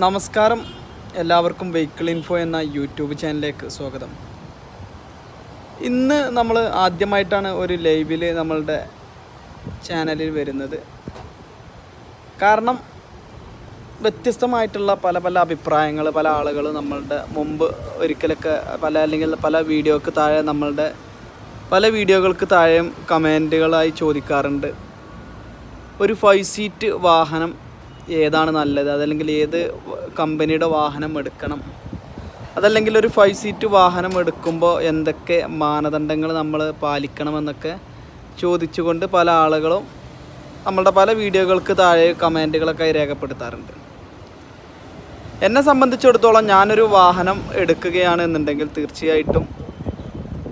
നമസ്കാരം. എല്ലാവർക്കും vehicle info എന്ന യൂട്യൂബ് ചാനലിലേക്ക് സ്വാഗതം. ഇന്ന് നമ്മൾ ആദ്യമായിട്ടാണ് ഒരു ലൈവിൽ നമ്മളുടെ ചാനലിൽ വരുന്നത്. കാരണം വ്യത്യസ്തമായിട്ടുള്ള പല പല അഭിപ്രായങ്ങൾ പല ആളുകൾ നമ്മളുടെ മുമ്പ് ഒരിക്കലൊക്കെ പല അല്ലെങ്കിൽ പല വീഡിയോക്ക് താഴെ നമ്മളുടെ പല വീഡിയോകൾക്ക് താഴെയും കമന്റുകളായി ചോദിക്കാറുണ്ട്. ഒരു ഫൈവ് സീറ്റ് വാഹനം ഏതാണ് നല്ലത്? അതല്ലെങ്കിൽ ഏത് കമ്പനിയുടെ വാഹനം എടുക്കണം? അതല്ലെങ്കിൽ ഒരു ഫൈവ് സീറ്റ് വാഹനം എടുക്കുമ്പോൾ എന്തൊക്കെ മാനദണ്ഡങ്ങൾ നമ്മൾ പാലിക്കണമെന്നൊക്കെ ചോദിച്ചുകൊണ്ട് പല ആളുകളും നമ്മളുടെ പല വീഡിയോകൾക്ക് താഴെ കമന്റുകളൊക്കെ രേഖപ്പെടുത്താറുണ്ട്. എന്നെ സംബന്ധിച്ചിടത്തോളം ഞാനൊരു വാഹനം എടുക്കുകയാണെന്നുണ്ടെങ്കിൽ തീർച്ചയായിട്ടും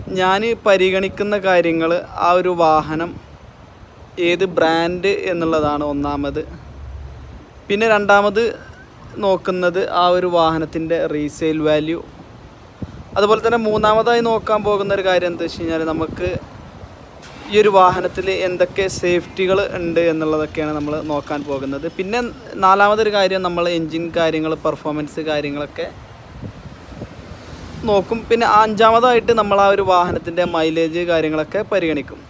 ഞാൻ പരിഗണിക്കുന്ന കാര്യങ്ങൾ ആ ഒരു വാഹനം ഏത് ബ്രാൻഡ് എന്നുള്ളതാണ് ഒന്നാമത്. പിന്നെ രണ്ടാമത് നോക്കുന്നത് ആ ഒരു വാഹനത്തിന്റെ റീസെയിൽ വാല്യൂ അതുപോലെ തന്നെ മൂന്നാമതായി നോക്കാൻ പോകുന്ന ഒരു കാര്യം എന്താ വെച്ച് കഴിഞ്ഞാൽ നമുക്ക് ഈ ഒരു വാഹനത്തിൽ എന്തൊക്കെ സേഫ്റ്റികൾ ഉണ്ട് എന്നുള്ളതൊക്കെയാണ് നമ്മൾ നോക്കാൻ പോകുന്നത്. പിന്നെ നാലാമതൊരു കാര്യം നമ്മൾ എൻജിൻ കാര്യങ്ങൾ പെർഫോമൻസ് കാര്യങ്ങളൊക്കെ നോക്കും. പിന്നെ അഞ്ചാമതായിട്ട് നമ്മൾ ആ ഒരു വാഹനത്തിന്റെ മൈലേജ് കാര്യങ്ങളൊക്കെ പരിഗണിക്കും.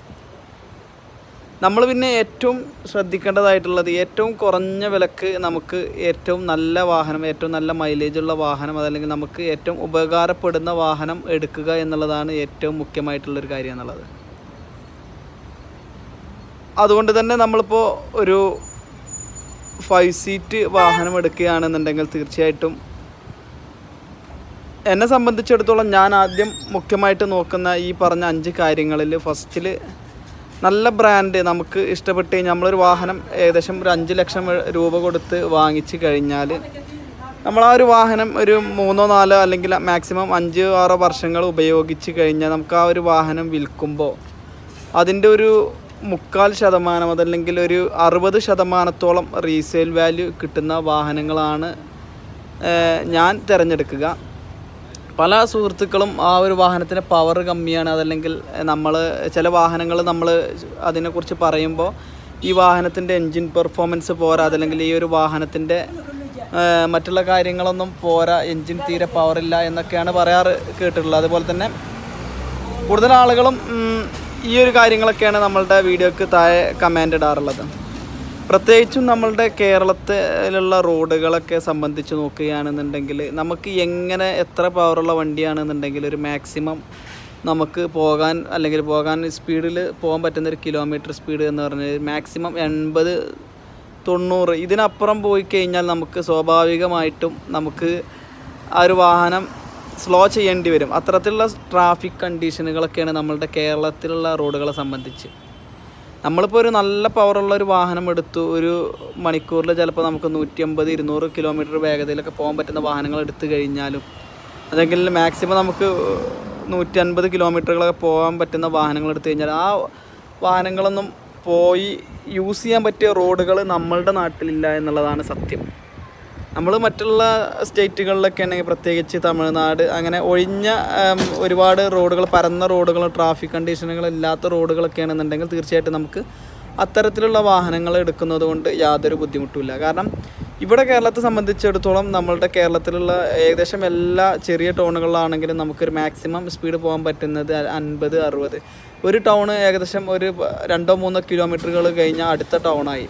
നമ്മൾ പിന്നെ ഏറ്റവും ശ്രദ്ധിക്കേണ്ടതായിട്ടുള്ളത് ഏറ്റവും കുറഞ്ഞ വിലക്ക് നമുക്ക് ഏറ്റവും നല്ല വാഹനം ഏറ്റവും നല്ല മൈലേജുള്ള വാഹനം അതല്ലെങ്കിൽ നമുക്ക് ഏറ്റവും ഉപകാരപ്പെടുന്ന വാഹനം എടുക്കുക എന്നുള്ളതാണ് ഏറ്റവും മുഖ്യമായിട്ടുള്ളൊരു കാര്യം എന്നുള്ളത്. അതുകൊണ്ട് തന്നെ നമ്മളിപ്പോൾ ഒരു ഫൈവ് സീറ്റ് വാഹനം എടുക്കുകയാണെന്നുണ്ടെങ്കിൽ തീർച്ചയായിട്ടും എന്നെ സംബന്ധിച്ചിടത്തോളം ഞാൻ ആദ്യം മുഖ്യമായിട്ട് നോക്കുന്ന ഈ പറഞ്ഞ അഞ്ച് കാര്യങ്ങളിൽ ഫസ്റ്റിൽ നല്ല ബ്രാൻഡ് നമുക്ക് ഇഷ്ടപ്പെട്ട് കഴിഞ്ഞാൽ നമ്മളൊരു വാഹനം ഏകദേശം ഒരു അഞ്ച് ലക്ഷം രൂപ കൊടുത്ത് വാങ്ങിച്ചു കഴിഞ്ഞാൽ നമ്മൾ ആ ഒരു വാഹനം ഒരു മൂന്നോ നാലോ അല്ലെങ്കിൽ മാക്സിമം അഞ്ച് ആറോ വർഷങ്ങൾ ഉപയോഗിച്ച് കഴിഞ്ഞാൽ നമുക്ക് ആ ഒരു വാഹനം വിൽക്കുമ്പോൾ അതിന്റെ ഒരു മുക്കാൽ ശതമാനം അതല്ലെങ്കിൽ ഒരു അറുപത് ശതമാനത്തോളം റീസെയിൽ വാല്യൂ കിട്ടുന്ന വാഹനങ്ങളാണ് ഞാൻ തിരഞ്ഞെടുക്കുക. പല സുഹൃത്തുക്കളും ആ ഒരു വാഹനത്തിന്റെ പവർ കമ്മിയാണ്. അതല്ലെങ്കിൽ നമ്മൾ ചില വാഹനങ്ങൾ നമ്മൾ അതിനെക്കുറിച്ച് പറയുമ്പോൾ ഈ വാഹനത്തിന്റെ എൻജിൻ പെർഫോമൻസ് പോരാ. അതല്ലെങ്കിൽ ഈ ഒരു വാഹനത്തിന്റെ മറ്റുള്ള കാര്യങ്ങളൊന്നും പോരാ. എൻജിൻ തീരെ പവറില്ല എന്നൊക്കെയാണ് പറയാറ് കേട്ടിട്ടുള്ളത്. അതുപോലെ തന്നെ കൂടുതൽ ആളുകളും ഈ ഒരു കാര്യങ്ങളൊക്കെയാണ് നമ്മളുടെ വീഡിയോക്ക് താഴെ കമന്റ് ഇടാറുള്ളത്. പ്രത്യേകിച്ചും നമ്മളുടെ കേരളത്തിലുള്ള റോഡുകളൊക്കെ സംബന്ധിച്ച് നോക്കുകയാണെന്നുണ്ടെങ്കിൽ നമുക്ക് എങ്ങനെ എത്ര പവറുള്ള വണ്ടിയാണെന്നുണ്ടെങ്കിൽ ഒരു മാക്സിമം നമുക്ക് പോകാൻ അല്ലെങ്കിൽ പോകാൻ സ്പീഡിൽ പോകാൻ പറ്റുന്ന ഒരു കിലോമീറ്റർ സ്പീഡ് എന്ന് പറഞ്ഞാൽ മാക്സിമം എൺപത് തൊണ്ണൂറ് ഇതിനപ്പുറം പോയി കഴിഞ്ഞാൽ നമുക്ക് സ്വാഭാവികമായിട്ടും നമുക്ക് ആ ഒരു വാഹനം സ്ലോ ചെയ്യേണ്ടി വരും. അത്തരത്തിലുള്ള ട്രാഫിക് കണ്ടീഷനുകളൊക്കെയാണ് നമ്മളുടെ കേരളത്തിലുള്ള റോഡുകളെ സംബന്ധിച്ച്. നമ്മളിപ്പോൾ ഒരു നല്ല പവറുള്ള ഒരു വാഹനം എടുത്തു ഒരു മണിക്കൂറിൽ ചിലപ്പോൾ നമുക്ക് നൂറ്റി അമ്പത് ഇരുന്നൂറ് കിലോമീറ്റർ വേഗതയിലൊക്കെ പോകാൻ പറ്റുന്ന വാഹനങ്ങൾ എടുത്തു കഴിഞ്ഞാലും അല്ലെങ്കിൽ മാക്സിമം നമുക്ക് നൂറ്റി അൻപത് കിലോമീറ്ററുകളൊക്കെ പോകാൻ പറ്റുന്ന വാഹനങ്ങൾ എടുത്തു കഴിഞ്ഞാൽ ആ വാഹനങ്ങളൊന്നും പോയി യൂസ് ചെയ്യാൻ പറ്റിയ റോഡുകൾ നമ്മളുടെ നാട്ടിലില്ല എന്നുള്ളതാണ് സത്യം. നമ്മൾ മറ്റുള്ള സ്റ്റേറ്റുകളിലൊക്കെ ആണെങ്കിൽ പ്രത്യേകിച്ച് തമിഴ്നാട് അങ്ങനെ ഒഴിഞ്ഞ ഒരുപാട് റോഡുകൾ പരന്ന റോഡുകൾ ട്രാഫിക് കണ്ടീഷനുകൾ ഇല്ലാത്ത റോഡുകളൊക്കെ ആണെന്നുണ്ടെങ്കിൽ തീർച്ചയായിട്ടും നമുക്ക് അത്തരത്തിലുള്ള വാഹനങ്ങൾ എടുക്കുന്നത് കൊണ്ട് യാതൊരു ബുദ്ധിമുട്ടുമില്ല കാരണം ഇവിടെ കേരളത്തെ സംബന്ധിച്ചിടത്തോളം നമ്മളുടെ കേരളത്തിലുള്ള ഏകദേശം എല്ലാ ചെറിയ ടൗണുകളിലാണെങ്കിലും നമുക്കൊരു മാക്സിമം സ്പീഡ് പോകാൻ പറ്റുന്നത് അൻപത് അറുപത്. ഒരു ടൗൺ ഏകദേശം ഒരു രണ്ടോ മൂന്നോ കിലോമീറ്ററുകൾ കഴിഞ്ഞാൽ അടുത്ത ടൗണായി.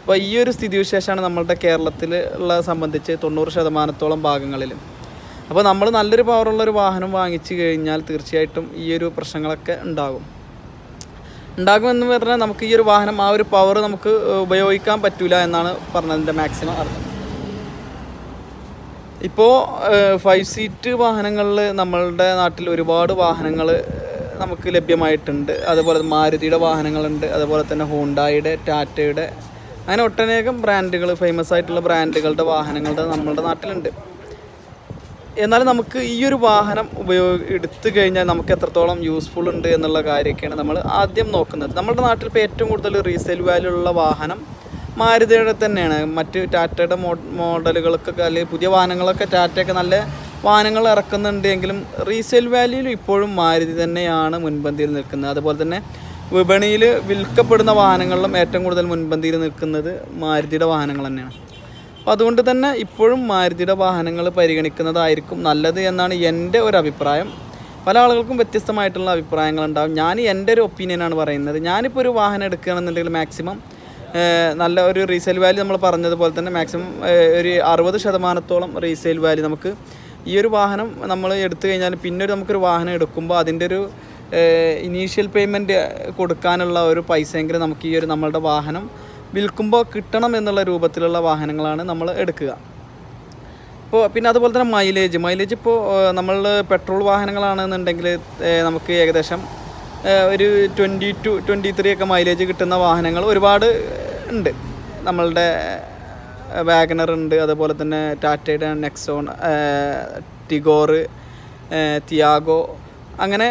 അപ്പോൾ ഈ ഒരു സ്ഥിതിവിശേഷമാണ് നമ്മളുടെ കേരളത്തിൽ ഉള്ള സംബന്ധിച്ച് തൊണ്ണൂറ് ശതമാനത്തോളം ഭാഗങ്ങളിൽ അപ്പോൾ നമ്മൾ നല്ലൊരു പവറുള്ള ഒരു വാഹനം വാങ്ങിച്ചു കഴിഞ്ഞാൽ തീർച്ചയായിട്ടും ഈ ഒരു പ്രശ്നങ്ങളൊക്കെ ഉണ്ടാകും. ഉണ്ടാകുമെന്ന് പറഞ്ഞാൽ നമുക്ക് ഈ ഒരു വാഹനം ആ ഒരു പവർ നമുക്ക് ഉപയോഗിക്കാൻ പറ്റില്ല എന്നാണ് പറഞ്ഞതിന്റെ മാക്സിമം അർത്ഥം. ഇപ്പോൾ ഫൈവ് സീറ്റ് വാഹനങ്ങളിൽ നമ്മളുടെ നാട്ടിൽ ഒരുപാട് വാഹനങ്ങൾ നമുക്ക് ലഭ്യമായിട്ടുണ്ട്. അതുപോലെ മാരുതിയുടെ വാഹനങ്ങളുണ്ട്. അതുപോലെ തന്നെ ഹോണ്ടായുടെ ടാറ്റയുടെ അങ്ങനെ ഒട്ടനേകം ബ്രാൻഡുകൾ ഫേമസ് ആയിട്ടുള്ള ബ്രാൻഡുകളുടെ വാഹനങ്ങളുടെ നമ്മളുടെ നാട്ടിലുണ്ട്. എന്നാൽ നമുക്ക് ഈ ഒരു വാഹനം ഉപയോഗ എടുത്തു കഴിഞ്ഞാൽ നമുക്ക് എത്രത്തോളം യൂസ്ഫുൾ ഉണ്ട് എന്നുള്ള കാര്യമൊക്കെയാണ് നമ്മൾ ആദ്യം നോക്കുന്നത്. നമ്മുടെ നാട്ടിൽ ഇപ്പോൾ ഏറ്റവും കൂടുതൽ റീസെയിൽ വാല്യൂ ഉള്ള വാഹനം മാരുതിയുടെ തന്നെയാണ്. മറ്റ് ടാറ്റയുടെ മോഡലുകൾക്കൊക്കെ അല്ലെങ്കിൽ പുതിയ വാഹനങ്ങളൊക്കെ ടാറ്റയൊക്കെ നല്ല വാഹനങ്ങൾ ഇറക്കുന്നുണ്ട് എങ്കിലും റീസെയിൽ വാല്യൂയിൽ ഇപ്പോഴും മാരുതി തന്നെയാണ് മുൻപന്തിയിൽ നിൽക്കുന്നത്. അതുപോലെ തന്നെ വിപണിയിൽ വിൽക്കപ്പെടുന്ന വാഹനങ്ങളിലും ഏറ്റവും കൂടുതൽ മുൻപന്തിയിൽ നിൽക്കുന്നത് മാരുതിയുടെ വാഹനങ്ങൾ തന്നെയാണ്. അപ്പോൾ അതുകൊണ്ട് തന്നെ ഇപ്പോഴും മാരുതിയുടെ വാഹനങ്ങൾ പരിഗണിക്കുന്നതായിരിക്കും നല്ലത് എന്നാണ് എന്റെ ഒരു അഭിപ്രായം. പല ആളുകൾക്കും വ്യത്യസ്തമായിട്ടുള്ള അഭിപ്രായങ്ങളുണ്ടാകും ഞാൻ എന്റെ ഒരു ഒപ്പീനിയനാണ് പറയുന്നത്. ഞാനിപ്പോൾ ഒരു വാഹനം എടുക്കുകയാണെന്നുണ്ടെങ്കിൽ മാക്സിമം നല്ല ഒരു റീസെയിൽ വാല്യൂ നമ്മൾ പറഞ്ഞതുപോലെ തന്നെ മാക്സിമം ഒരു അറുപത് ശതമാനത്തോളം റീസെയിൽ വാല്യൂ നമുക്ക് ഈ ഒരു വാഹനം നമ്മൾ എടുത്തു കഴിഞ്ഞാൽ പിന്നെ ഒരു നമുക്കൊരു വാഹനം എടുക്കുമ്പോൾ അതിന്റെ ഒരു ഇനീഷ്യൽ പേയ്മെന്റ് കൊടുക്കാനുള്ള ഒരു പൈസയെങ്കിലും നമുക്ക് ഈ ഒരു നമ്മളുടെ വാഹനം വിൽക്കുമ്പോൾ കിട്ടണം എന്നുള്ള രൂപത്തിലുള്ള വാഹനങ്ങളാണ് നമ്മൾ എടുക്കുക. ഇപ്പോൾ പിന്നെ അതുപോലെ തന്നെ മൈലേജ് മൈലേജ് ഇപ്പോൾ നമ്മൾ പെട്രോൾ വാഹനങ്ങളാണെന്നുണ്ടെങ്കിൽ നമുക്ക് ഏകദേശം ഒരു ട്വന്റി ടു ട്വന്റി ത്രീ ഒക്കെ മൈലേജ് കിട്ടുന്ന വാഹനങ്ങൾ ഒരുപാട് ഉണ്ട്. നമ്മളുടെ വാഗനർ ഉണ്ട്. അതുപോലെ തന്നെ ടാറ്റയുടെ നെക്സോൺ ടിഗോർ തിയാഗോ അങ്ങനെ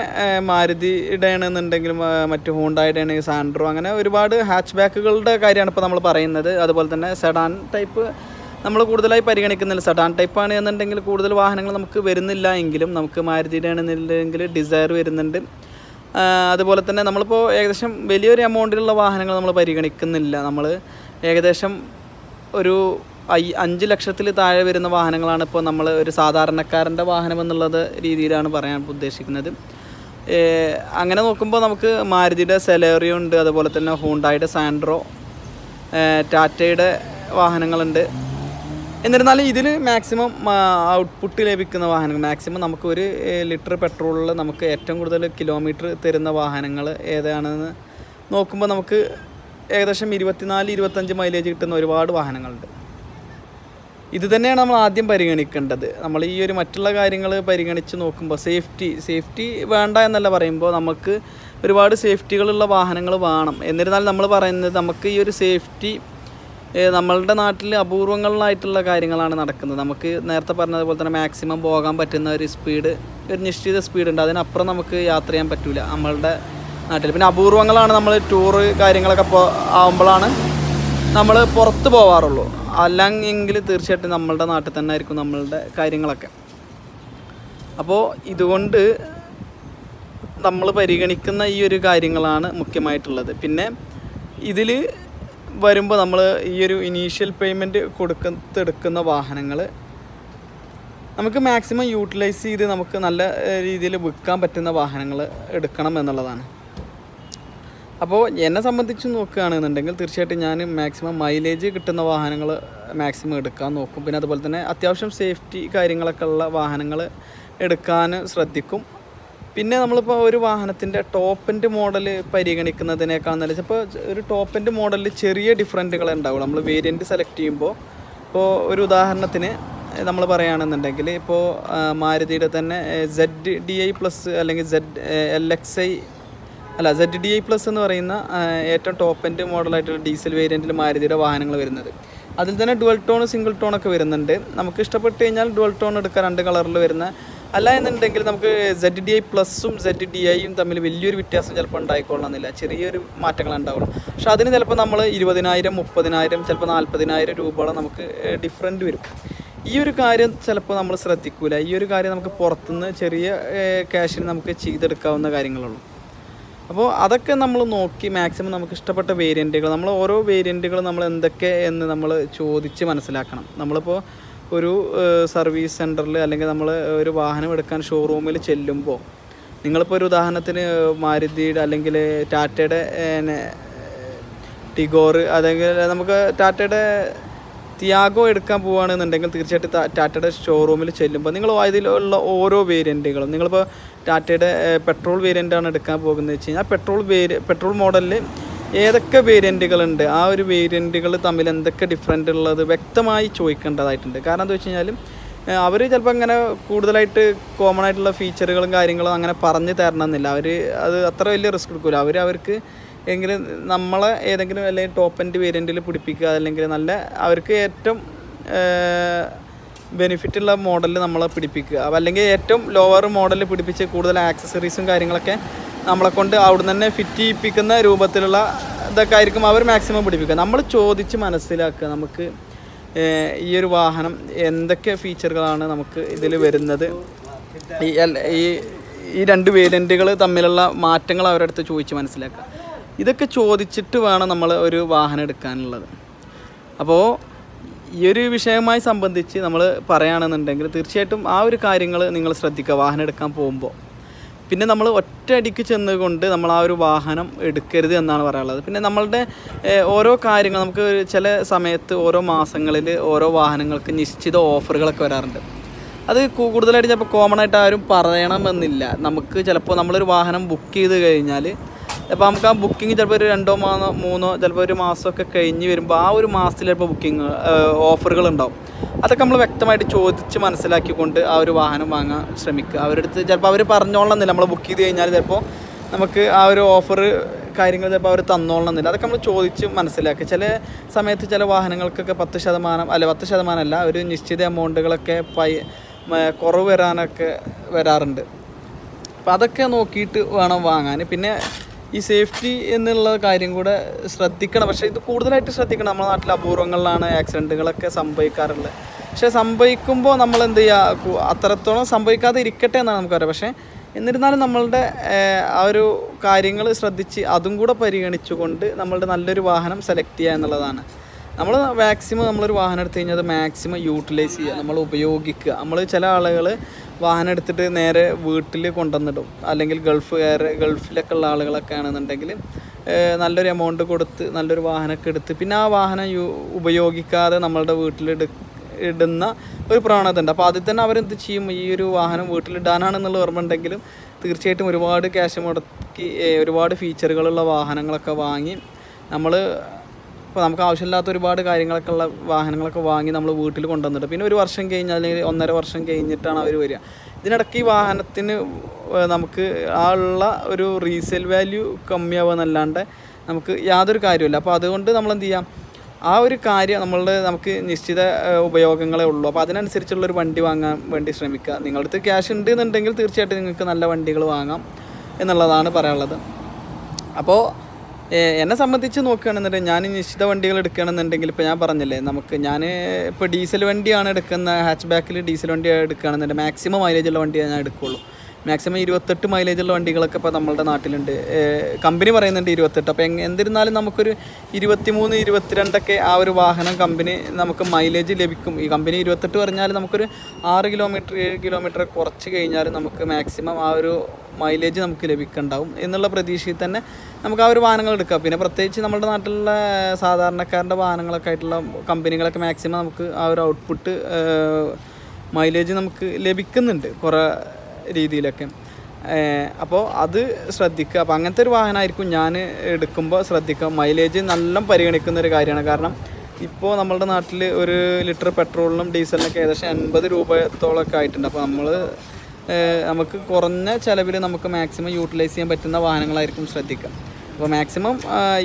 മാരുതിയുടെ ആണെന്നുണ്ടെങ്കിലും മറ്റ് ഹോണ്ടായുടെ ആണെങ്കിൽ സാൻഡ്രോ അങ്ങനെ ഒരുപാട് ഹാച്ച് ബാക്കുകളുടെ കാര്യമാണ് ഇപ്പോൾ നമ്മൾ പറയുന്നത്. അതുപോലെ തന്നെ സെഡാൻ ടൈപ്പ് നമ്മൾ കൂടുതലായി പരിഗണിക്കുന്നില്ല. സെഡാൻ ടൈപ്പാണ് എന്നുണ്ടെങ്കിൽ കൂടുതൽ വാഹനങ്ങൾ നമുക്ക് വരുന്നില്ല എങ്കിലും നമുക്ക് മാരുതിയുടെ ആണെന്നുണ്ടെങ്കിൽ ഡിസയർ വരുന്നുണ്ട്. അതുപോലെ തന്നെ നമ്മളിപ്പോൾ ഏകദേശം വലിയൊരു എമൗണ്ടിലുള്ള വാഹനങ്ങൾ നമ്മൾ പരിഗണിക്കുന്നില്ല. നമ്മൾ ഏകദേശം ഒരു ഐ അഞ്ച് ലക്ഷത്തിൽ താഴെ വരുന്ന വാഹനങ്ങളാണ് ഇപ്പോൾ നമ്മൾ ഒരു സാധാരണക്കാരന്റെ വാഹനം എന്നുള്ളത് രീതിയിലാണ് പറയാൻ ഉദ്ദേശിക്കുന്നത്. അങ്ങനെ നോക്കുമ്പോൾ നമുക്ക് മാരുതിയുടെ സെലേറിയോ ഉണ്ട് അതുപോലെ തന്നെ ഹൂണ്ടായുടെ സാൻഡ്രോ ടാറ്റയുടെ വാഹനങ്ങളുണ്ട്. എന്നിരുന്നാലും ഇതിൽ മാക്സിമം ഔട്ട്പുട്ട് ലഭിക്കുന്ന വാഹനങ്ങൾ മാക്സിമം നമുക്ക് ഒരു ലിറ്റർ പെട്രോളിൽ നമുക്ക് ഏറ്റവും കൂടുതൽ കിലോമീറ്റർ തരുന്ന വാഹനങ്ങൾ ഏതാണെന്ന് നോക്കുമ്പോൾ നമുക്ക് ഏകദേശം ഇരുപത്തിനാല് ഇരുപത്തഞ്ച് മൈലേജ് കിട്ടുന്ന ഒരുപാട് വാഹനങ്ങളുണ്ട്. ഇത് തന്നെയാണ് നമ്മൾ ആദ്യം പരിഗണിക്കേണ്ടത്. നമ്മൾ ഈ ഒരു മറ്റുള്ള കാര്യങ്ങൾ പരിഗണിച്ച് നോക്കുമ്പോൾ സേഫ്റ്റി സേഫ്റ്റി വേണ്ട എന്നല്ല പറയുമ്പോൾ നമുക്ക് ഒരുപാട് സേഫ്റ്റികളുള്ള വാഹനങ്ങൾ വേണം. എന്നിരുന്നാൽ നമ്മൾ പറയുന്നത് നമുക്ക് ഈ ഒരു സേഫ്റ്റി നമ്മളുടെ നാട്ടിൽ അപൂർവങ്ങളിലായിട്ടുള്ള കാര്യങ്ങളാണ് നടക്കുന്നത്. നമുക്ക് നേരത്തെ പറഞ്ഞതുപോലെ തന്നെ മാക്സിമം പോകാൻ പറ്റുന്ന ഒരു സ്പീഡ് ഒരു നിശ്ചിത സ്പീഡ് ഉണ്ട്. അതിനപ്പുറം നമുക്ക് യാത്ര ചെയ്യാൻ പറ്റില്ല നമ്മളുടെ നാട്ടിൽ പിന്നെ അപൂർവങ്ങളാണ് നമ്മൾ ടൂറ് കാര്യങ്ങളൊക്കെ പോ ആവുമ്പോഴാണ് നമ്മൾ പുറത്ത് പോവാറുള്ളൂ. അല്ലെങ്കിൽ തീർച്ചയായിട്ടും നമ്മളുടെ നാട്ടിൽ തന്നെ ആയിരിക്കും നമ്മളുടെ കാര്യങ്ങളൊക്കെ. അപ്പോൾ ഇതുകൊണ്ട് നമ്മൾ പരിഗണിക്കുന്ന ഈ ഒരു കാര്യങ്ങളാണ് മുഖ്യമായിട്ടുള്ളത്. പിന്നെ ഇതിൽ വരുമ്പോൾ നമ്മൾ ഈ ഒരു ഇനീഷ്യൽ പേയ്മെന്റ് കൊടുക്കത്തെടുക്കുന്ന വാഹനങ്ങൾ നമുക്ക് മാക്സിമം യൂട്ടിലൈസ് ചെയ്ത് നമുക്ക് നല്ല രീതിയിൽ വിൽക്കാൻ പറ്റുന്ന വാഹനങ്ങൾ എടുക്കണം എന്നുള്ളതാണ്. അപ്പോൾ എന്നെ സംബന്ധിച്ച് നോക്കുകയാണെന്നുണ്ടെങ്കിൽ തീർച്ചയായിട്ടും ഞാൻ മാക്സിമം മൈലേജ് കിട്ടുന്ന വാഹനങ്ങൾ മാക്സിമം എടുക്കാൻ നോക്കും. പിന്നെ അതുപോലെ തന്നെ അത്യാവശ്യം സേഫ്റ്റി കാര്യങ്ങളൊക്കെ ഉള്ള വാഹനങ്ങൾ എടുക്കാൻ ശ്രദ്ധിക്കും. പിന്നെ നമ്മളിപ്പോൾ ഒരു വാഹനത്തിന്റെ എൻഡ് മോഡൽ പരിഗണിക്കുന്നതിനേക്കാൾ നല്ല ഇപ്പോൾ ഒരു ടോപ്പ് എൻഡ് മോഡലിൽ ചെറിയ ഡിഫറന്റുകൾ ഉണ്ടാവും നമ്മൾ വേരിയന്റ് സെലക്ട് ചെയ്യുമ്പോൾ ഇപ്പോൾ ഒരു ഉദാഹരണത്തിന് നമ്മൾ പറയുകയാണെന്നുണ്ടെങ്കിൽ ഇപ്പോൾ മാരുതിയുടെ തന്നെ സെഡ് ഡി ഐ പ്ലസ് അല്ലെങ്കിൽ സെഡ് എൽ എക്സ് ഐ അല്ല സെഡ് ഡി ഐ പ്ലസ് എന്ന് പറയുന്ന ഏറ്റവും ടോപ്പ് എൻഡ് മോഡലായിട്ടുള്ള ഡീസൽ വേരിയന്റിൽ മാരുതിയുടെ വാഹനങ്ങൾ വരുന്നത്. അതിൽ തന്നെ ഡുവൽ ടോൺ സിംഗിൾ ടോൺ ഒക്കെ വരുന്നുണ്ട്. നമുക്ക് ഇഷ്ടപ്പെട്ട് കഴിഞ്ഞാൽ ഡുവൽ ടോൺ എടുക്കാം രണ്ട് കളറിൽ വരുന്ന. അല്ല എന്നുണ്ടെങ്കിൽ നമുക്ക് സെഡ് ഡി ഐ പ്ലസും സെഡ് ഡി ഐയും തമ്മിൽ വലിയൊരു വ്യത്യാസം ചിലപ്പോൾ ഉണ്ടായിക്കൊള്ളണമെന്നില്ല. ചെറിയൊരു മാറ്റങ്ങൾ ഉണ്ടാവുള്ളൂ. പക്ഷേ അതിന് ചിലപ്പോൾ നമ്മൾ ഇരുപതിനായിരം മുപ്പതിനായിരം ചിലപ്പോൾ നാൽപ്പതിനായിരം രൂപയോളം നമുക്ക് ഡിഫറന്റ് വരും. ഈ ഒരു കാര്യം ചിലപ്പോൾ നമ്മൾ ശ്രദ്ധിക്കൂല. ഈ ഒരു കാര്യം നമുക്ക് പുറത്തുനിന്ന് ചെറിയ ക്യാഷിന് നമുക്ക് ചെയ്തെടുക്കാവുന്ന കാര്യങ്ങളുള്ളൂ അപ്പോൾ അതൊക്കെ നമ്മൾ നോക്കി മാക്സിമം നമുക്ക് ഇഷ്ടപ്പെട്ട വേരിയന്റുകൾ നമ്മൾ ഓരോ വേരിയന്റുകൾ നമ്മൾ എന്തൊക്കെ എന്ന് നമ്മൾ ചോദിച്ച് മനസ്സിലാക്കണം. നമ്മളിപ്പോൾ ഒരു സർവീസ് സെന്ററിൽ അല്ലെങ്കിൽ നമ്മൾ ഒരു വാഹനം എടുക്കാൻ ഷോറൂമിൽ ചെല്ലുമ്പോൾ നിങ്ങളിപ്പോൾ ഒരു ഉദാഹരണത്തിന് മാരുതിയുടെ അല്ലെങ്കിൽ ടാറ്റയുടെ ടിഗോർ അല്ലെങ്കിൽ നമുക്ക് ടാറ്റയുടെ തിയാഗോ എടുക്കാൻ പോവുകയാണെന്നുണ്ടെങ്കിൽ തീർച്ചയായിട്ടും ടാറ്റയുടെ ഷോറൂമിൽ ചെല്ലുമ്പോൾ നിങ്ങൾ അതിലുള്ള ഓരോ വേരിയന്റുകളും നിങ്ങളിപ്പോൾ ടാറ്റയുടെ പെട്രോൾ വേരിയന്റാണ് എടുക്കാൻ പോകുന്നത് വെച്ച് കഴിഞ്ഞാൽ പെട്രോൾ വേരി പെട്രോൾ മോഡലിൽ ഏതൊക്കെ വേരിയന്റുകളുണ്ട് ആ ഒരു വേരിയന്റുകൾ തമ്മിൽ എന്തൊക്കെ ഡിഫറെന്റ് ഉള്ളത് വ്യക്തമായി ചോദിക്കേണ്ടതായിട്ടുണ്ട്. കാരണം എന്താ വെച്ച് കഴിഞ്ഞാൽ അവർ ചിലപ്പോൾ അങ്ങനെ കൂടുതലായിട്ട് കോമൺ ആയിട്ടുള്ള ഫീച്ചറുകളും കാര്യങ്ങളും അങ്ങനെ പറഞ്ഞു തരണമെന്നില്ല. അവർ അത് അത്ര വലിയ റിസ്ക് എടുക്കില്ല അവർ അവർക്ക് എങ്കിലും നമ്മളെ ഏതെങ്കിലും അല്ലെങ്കിൽ ടോപ്പ് എൻഡ് വേരിയന്റിൽ പിടിപ്പിക്കുക അല്ലെങ്കിൽ നല്ല അവർക്ക് ഏറ്റവും ബെനിഫിറ്റുള്ള മോഡലിൽ നമ്മളെ പിടിപ്പിക്കുക. അല്ലെങ്കിൽ ഏറ്റവും ലോവർ മോഡലിൽ പിടിപ്പിച്ച് കൂടുതൽ ആക്സസറീസും കാര്യങ്ങളൊക്കെ നമ്മളെ കൊണ്ട് അവിടെ തന്നെ ഫിറ്റ് ചെയ്യിപ്പിക്കുന്ന രൂപത്തിലുള്ള ഇതൊക്കെ ആയിരിക്കും അവർ മാക്സിമം പിടിപ്പിക്കുക. നമ്മൾ ചോദിച്ച് മനസ്സിലാക്കുക നമുക്ക് ഈ ഒരു വാഹനം എന്തൊക്കെ ഫീച്ചറുകളാണ് നമുക്ക് ഇതിൽ വരുന്നത്. ഈ ഈ രണ്ട് വേരിയന്റുകൾ തമ്മിലുള്ള മാറ്റങ്ങൾ അവരുടെ അടുത്ത് ചോദിച്ച് മനസ്സിലാക്കുക. ഇതൊക്കെ ചോദിച്ചിട്ട് വേണം നമ്മൾ ഒരു വാഹനം എടുക്കാനുള്ളത്. അപ്പോൾ ഈ ഒരു വിഷയവുമായി സംബന്ധിച്ച് നമ്മൾ പറയുകയാണെന്നുണ്ടെങ്കിൽ തീർച്ചയായിട്ടും ആ ഒരു കാര്യങ്ങൾ നിങ്ങൾ ശ്രദ്ധിക്കുക വാഹനം എടുക്കാൻ പോകുമ്പോൾ. പിന്നെ നമ്മൾ ഒറ്റയടിക്ക് ചെന്നുകൊണ്ട് നമ്മൾ ആ ഒരു വാഹനം എടുക്കരുത് എന്നാണ് പറയാനുള്ളത്. പിന്നെ നമ്മളുടെ ഓരോ കാര്യങ്ങൾ നമുക്ക് ചില സമയത്ത് ഓരോ മാസങ്ങളിൽ ഓരോ വാഹനങ്ങൾക്ക് നിശ്ചിത ഓഫറുകളൊക്കെ വരാറുണ്ട്. അത് കൂടുതലായിട്ട് ചിലപ്പോൾ കോമൺ ആയിട്ട് ആരും പറയണമെന്നില്ല. നമുക്ക് ചിലപ്പോൾ നമ്മളൊരു വാഹനം ബുക്ക് ചെയ്ത് കഴിഞ്ഞാൽ അപ്പോൾ നമുക്ക് ആ ബുക്കിംഗ് ചിലപ്പോൾ ഒരു രണ്ടോ മൂന്നോ മൂന്നോ ചിലപ്പോൾ ഒരു മാസമൊക്കെ കഴിഞ്ഞ് വരുമ്പോൾ ആ ഒരു മാസത്തിൽ ചിലപ്പോൾ ബുക്കിംഗ് ഓഫറുകൾ ഉണ്ടാവും. അതൊക്കെ നമ്മൾ വ്യക്തമായിട്ട് ചോദിച്ച് മനസ്സിലാക്കിക്കൊണ്ട് ആ ഒരു വാഹനം വാങ്ങാൻ ശ്രമിക്കുക. അവരുടെ അടുത്ത് ചിലപ്പോൾ അവർ പറഞ്ഞോളണമെന്നില്ല. നമ്മൾ ബുക്ക് ചെയ്ത് കഴിഞ്ഞാൽ ചിലപ്പോൾ നമുക്ക് ആ ഒരു ഓഫർ കാര്യങ്ങൾ ചിലപ്പോൾ അവർ തന്നോളണമെന്നില്ല. അതൊക്കെ നമ്മൾ ചോദിച്ച് മനസ്സിലാക്കുക. ചില സമയത്ത് ചില വാഹനങ്ങൾക്കൊക്കെ പത്ത് ശതമാനം അല്ല പത്ത് ശതമാനമല്ല ഒരു നിശ്ചിത എമൗണ്ടുകളൊക്കെ പൈ കുറവ് വരാനൊക്കെ വരാറുണ്ട്. അപ്പോൾ അതൊക്കെ നോക്കിയിട്ട് വേണം വാങ്ങാൻ പിന്നെ ഈ സേഫ്റ്റി എന്നുള്ള കാര്യം കൂടെ ശ്രദ്ധിക്കണം. പക്ഷേ ഇത് കൂടുതലായിട്ട് ശ്രദ്ധിക്കണം. നമ്മുടെ നാട്ടിൽ അപൂർവങ്ങളിലാണ് ആക്സിഡന്റുകളൊക്കെ സംഭവിക്കാറുള്ളത്. പക്ഷേ സംഭവിക്കുമ്പോൾ നമ്മൾ എന്ത് ചെയ്യുക അത്രത്തോളം സംഭവിക്കാതെ ഇരിക്കട്ടെ എന്നാണ് നമുക്കറിയാം. പക്ഷേ എന്നിരുന്നാലും നമ്മളുടെ ആ ഒരു കാര്യങ്ങൾ ശ്രദ്ധിച്ച് അതും കൂടെ പരിഗണിച്ചുകൊണ്ട് നമ്മളുടെ നല്ലൊരു വാഹനം സെലക്ട് ചെയ്യുക എന്നുള്ളതാണ്. നമ്മൾ മാക്സിമം നമ്മളൊരു വാഹനം എടുത്തു കഴിഞ്ഞാൽ അത് മാക്സിമം യൂട്ടിലൈസ് ചെയ്യുക നമ്മൾ ഉപയോഗിക്കുക. നമ്മൾ ചില ആളുകൾ വാഹനം എടുത്തിട്ട് നേരെ വീട്ടിൽ കൊണ്ടുവന്നിടും. അല്ലെങ്കിൽ ഗൾഫ് ഗൾഫിലൊക്കെ ഉള്ള ആളുകളൊക്കെ ആണെന്നുണ്ടെങ്കിൽ നല്ലൊരു എമൗണ്ട് കൊടുത്ത് നല്ലൊരു വാഹനമൊക്കെ എടുത്ത് പിന്നെ ആ വാഹനം യു ഉപയോഗിക്കാതെ നമ്മളുടെ വീട്ടിലെടു ഇടുന്ന ഒരു പ്രവണത ഉണ്ട് അപ്പോൾ അതിൽ തന്നെ അവരെന്ത് ചെയ്യും? ഈ ഒരു വാഹനം വീട്ടിലിടാനാണെന്നുള്ള ഓർമ്മ ഉണ്ടെങ്കിലും തീർച്ചയായിട്ടും ഒരുപാട് ക്യാഷ് മുടക്കി ഒരുപാട് ഫീച്ചറുകളുള്ള വാഹനങ്ങളൊക്കെ വാങ്ങി നമ്മൾ ഇപ്പോൾ നമുക്ക് ആവശ്യമില്ലാത്ത ഒരുപാട് കാര്യങ്ങളൊക്കെ ഉള്ള വാഹനങ്ങളൊക്കെ വാങ്ങി നമ്മൾ വീട്ടിൽ കൊണ്ടുവന്നിട്ട്. പിന്നെ ഒരു വർഷം കഴിഞ്ഞ് അല്ലെങ്കിൽ ഒന്നര വർഷം കഴിഞ്ഞിട്ടാണ് അവർ വരിക. ഇതിനിടയ്ക്ക് ഈ വാഹനത്തിന് നമുക്ക് ആ ഉള്ള ഒരു റീസെയിൽ വാല്യൂ കമ്മിയാവുക നമുക്ക് യാതൊരു കാര്യമില്ല അപ്പോൾ അതുകൊണ്ട് നമ്മൾ എന്ത് ചെയ്യാം? ആ ഒരു കാര്യം നമ്മളുടെ നമുക്ക് നിശ്ചിത ഉപയോഗങ്ങളെ ഉള്ളൂ. അപ്പോൾ അതിനനുസരിച്ചുള്ള ഒരു വണ്ടി വാങ്ങാൻ വേണ്ടി ശ്രമിക്കുക. നിങ്ങളുടെ അടുത്ത് ക്യാഷ് ഉണ്ട് എന്നുണ്ടെങ്കിൽ തീർച്ചയായിട്ടും നിങ്ങൾക്ക് നല്ല വണ്ടികൾ വാങ്ങാം എന്നുള്ളതാണ് പറയാനുള്ളത്. അപ്പോൾ എന്നെ സംബന്ധിച്ച് നോക്കുകയാണെന്നുണ്ടെങ്കിൽ ഞാൻ നിശ്ചിത വണ്ടികൾ എടുക്കുകയാണെന്നുണ്ടെങ്കിൽ ഇപ്പോൾ ഞാൻ പറഞ്ഞില്ലേ നമുക്ക് ഞാൻ ഇപ്പോൾ ഡീസൽ വണ്ടിയാണ് എടുക്കുന്ന ഹാച്ച് ബാക്കിൽ ഡീസൽ വണ്ടി എടുക്കുകയാണെന്നുണ്ടെങ്കിൽ മാക്സിമം മൈലേജുള്ള വണ്ടിയാണ് ഞാൻ എടുക്കുകയുള്ളൂ മാക്സിമം ഇരുപത്തെട്ട് മൈലേജുള്ള വണ്ടികളൊക്കെ ഇപ്പോൾ നമ്മളുടെ നാട്ടിലുണ്ട്. കമ്പനി പറയുന്നുണ്ട് ഇരുപത്തെട്ട്. അപ്പോൾ എന്നിരുന്നാലും നമുക്കൊരു ഇരുപത്തിമൂന്ന് ഇരുപത്തിരണ്ടൊക്കെ ആ ഒരു വാഹനം കമ്പനി നമുക്ക് മൈലേജ് ലഭിക്കും. ഈ കമ്പനി ഇരുപത്തെട്ട് പറഞ്ഞാൽ നമുക്കൊരു ആറ് കിലോമീറ്റർ ഏഴ് കിലോമീറ്റർ കുറച്ച് കഴിഞ്ഞാൽ നമുക്ക് മാക്സിമം ആ ഒരു മൈലേജ് നമുക്ക് ലഭിക്കുന്നുണ്ടാവും എന്നുള്ള പ്രതീക്ഷയിൽ തന്നെ നമുക്ക് ആ ഒരു വാഹനങ്ങൾ എടുക്കാം. പിന്നെ പ്രത്യേകിച്ച് നമ്മുടെ നാട്ടിലുള്ള സാധാരണക്കാരന്റെ വാഹനങ്ങളൊക്കെ ആയിട്ടുള്ള കമ്പനികളൊക്കെ മാക്സിമം നമുക്ക് ആ ഒരു ഔട്ട്പുട്ട് മൈലേജ് നമുക്ക് ലഭിക്കുന്നുണ്ട്. കുറേ രീതിയിലൊക്കെ. അപ്പോൾ അത് ശ്രദ്ധിക്കുക. അപ്പോൾ അങ്ങനത്തെ ഒരു വാഹനമായിരിക്കും ഞാൻ എടുക്കുമ്പോൾ ശ്രദ്ധിക്കുക. മൈലേജ് നല്ല പരിഗണിക്കുന്ന ഒരു കാര്യമാണ്. കാരണം ഇപ്പോൾ നമ്മളുടെ നാട്ടിൽ ഒരു ലിറ്റർ പെട്രോളിനും ഡീസലിനൊക്കെ ഏകദേശം എൺപത് രൂപത്തോളമൊക്കെ ആയിട്ടുണ്ട്. അപ്പോൾ നമ്മൾ നമുക്ക് കുറഞ്ഞ ചിലവിൽ നമുക്ക് മാക്സിമം യൂട്ടിലൈസ് ചെയ്യാൻ പറ്റുന്ന വാഹനങ്ങളായിരിക്കും ശ്രദ്ധിക്കുക. അപ്പോൾ മാക്സിമം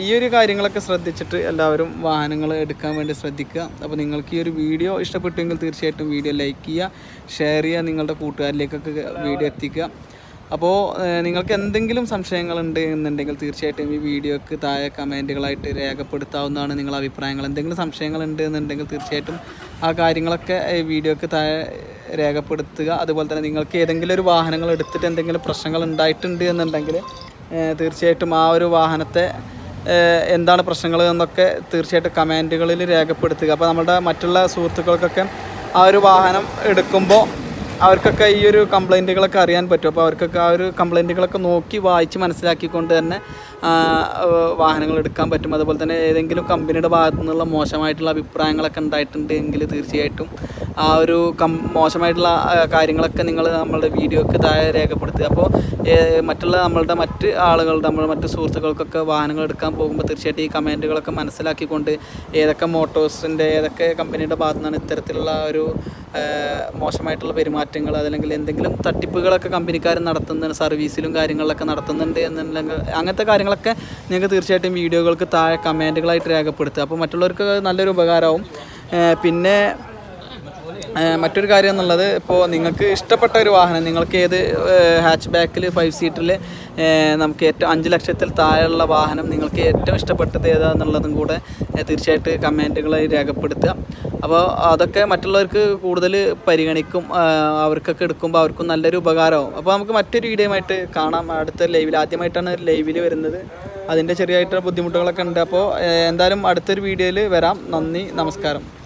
ഈ ഒരു കാര്യങ്ങളൊക്കെ ശ്രദ്ധിച്ചിട്ട് എല്ലാവരും വാഹനങ്ങൾ എടുക്കാൻ വേണ്ടി ശ്രദ്ധിക്കുക. അപ്പോൾ നിങ്ങൾക്ക് ഈ ഒരു വീഡിയോ ഇഷ്ടപ്പെട്ടുവെങ്കിൽ തീർച്ചയായിട്ടും വീഡിയോ ലൈക്ക് ചെയ്യുക ഷെയർ ചെയ്യുക നിങ്ങളുടെ കൂട്ടുകാരിലേക്കൊക്കെ വീഡിയോ എത്തിക്കുക. അപ്പോൾ നിങ്ങൾക്ക് എന്തെങ്കിലും സംശയങ്ങളുണ്ട് എന്നുണ്ടെങ്കിൽ തീർച്ചയായിട്ടും ഈ വീഡിയോക്ക് താഴെ കമന്റുകളായിട്ട് രേഖപ്പെടുത്താവുന്നതാണ് നിങ്ങളുടെ അഭിപ്രായങ്ങൾ. എന്തെങ്കിലും സംശയങ്ങളുണ്ട് എന്നുണ്ടെങ്കിൽ തീർച്ചയായിട്ടും ആ കാര്യങ്ങളൊക്കെ ഈ വീഡിയോക്ക് താഴെ രേഖപ്പെടുത്തുക. അതുപോലെ തന്നെ നിങ്ങൾക്ക് ഏതെങ്കിലും ഒരു വാഹനങ്ങൾ എടുത്തിട്ട് എന്തെങ്കിലും പ്രശ്നങ്ങൾ ഉണ്ടായിട്ടുണ്ട് എന്നുണ്ടെങ്കിൽ തീർച്ചയായിട്ടും ആ ഒരു വാഹനത്തെ എന്താണ് പ്രശ്നങ്ങൾ എന്നൊക്കെ തീർച്ചയായിട്ടും കമന്റുകളിൽ രേഖപ്പെടുത്തുക. അപ്പോൾ നമ്മുടെ മറ്റുള്ള സുഹൃത്തുക്കൾക്കൊക്കെ ആ ഒരു വാഹനം എടുക്കുമ്പോൾ അവർക്കൊക്കെ ഈ ഒരു കംപ്ലൈന്റുകളൊക്കെ അറിയാൻ പറ്റും. അപ്പോൾ അവർക്കൊക്കെ ആ ഒരു കംപ്ലൈന്റുകളൊക്കെ നോക്കി വായിച്ച് മനസ്സിലാക്കിക്കൊണ്ട് തന്നെ വാഹനങ്ങൾ എടുക്കാൻ പറ്റും. അതുപോലെ തന്നെ ഏതെങ്കിലും കമ്പനിയുടെ ഭാഗത്തു നിന്നുള്ള മോശമായിട്ടുള്ള അഭിപ്രായങ്ങളൊക്കെ ഉണ്ടായിട്ടുണ്ട് എങ്കിൽ തീർച്ചയായിട്ടും ആ ഒരു കം മോശമായിട്ടുള്ള കാര്യങ്ങളൊക്കെ നിങ്ങൾ നമ്മളുടെ വീഡിയോക്ക് താഴെ രേഖപ്പെടുത്തുക. അപ്പോൾ മറ്റുള്ള നമ്മളുടെ മറ്റ് ആളുകളുടെ നമ്മൾ മറ്റ് സുഹൃത്തുക്കൾക്കൊക്കെ വാഹനങ്ങൾ എടുക്കാൻ പോകുമ്പോൾ തീർച്ചയായിട്ടും ഈ കമന്റുകളൊക്കെ മനസ്സിലാക്കിക്കൊണ്ട് ഏതൊക്കെ മോട്ടോഴ്സിന്റെ ഏതൊക്കെ കമ്പനിയുടെ ഭാഗത്തു നിന്നാണ് ഇത്തരത്തിലുള്ള ഒരു മോശമായിട്ടുള്ള പെരുമാറ്റങ്ങൾ അതല്ലെങ്കിൽ എന്തെങ്കിലും തട്ടിപ്പുകളൊക്കെ കമ്പനിക്കാർ നടത്തുന്നുണ്ട് സർവീസിലും കാര്യങ്ങളിലൊക്കെ നടത്തുന്നുണ്ട് എന്നുണ്ടെങ്കിൽ അങ്ങനത്തെ കാര്യങ്ങളൊക്കെ നിങ്ങൾക്ക് തീർച്ചയായിട്ടും വീഡിയോകൾക്ക് താഴെ കമന്റുകളായിട്ട് രേഖപ്പെടുത്തുക. അപ്പോൾ മറ്റുള്ളവർക്ക് നല്ലൊരു ഉപകാരമാവും. പിന്നെ മറ്റൊരു കാര്യം എന്നുള്ളത് ഇപ്പോൾ നിങ്ങൾക്ക് ഇഷ്ടപ്പെട്ട ഒരു വാഹനം നിങ്ങൾക്ക് ഏത് ഹാച്ച് ബാക്കിൽ ഫൈവ് സീറ്ററിൽ നമുക്ക് ഏറ്റവും അഞ്ച് ലക്ഷത്തിൽ താഴെയുള്ള വാഹനം നിങ്ങൾക്ക് ഏറ്റവും ഇഷ്ടപ്പെട്ടത് ഏതാണെന്നുള്ളതും കൂടെ തീർച്ചയായിട്ട് കമന്റുകളായി രേഖപ്പെടുത്തുക. അപ്പോൾ അതൊക്കെ മറ്റുള്ളവർക്ക് കൂടുതൽ പരിഗണിക്കും അവർക്കൊക്കെ എടുക്കുമ്പോൾ അവർക്കും നല്ലൊരു ഉപകാരമാവും. അപ്പോൾ നമുക്ക് മറ്റൊരു വീഡിയോയുമായിട്ട് കാണാം. അടുത്ത ലൈവിൽ ആദ്യമായിട്ടാണ് ലൈവിൽ വരുന്നത്. അതിന്റെ ചെറിയായിട്ടുള്ള ബുദ്ധിമുട്ടുകളൊക്കെ ഉണ്ട്. അപ്പോൾ എന്തായാലും അടുത്തൊരു വീഡിയോയിൽ വരാം. നന്ദി നമസ്കാരം.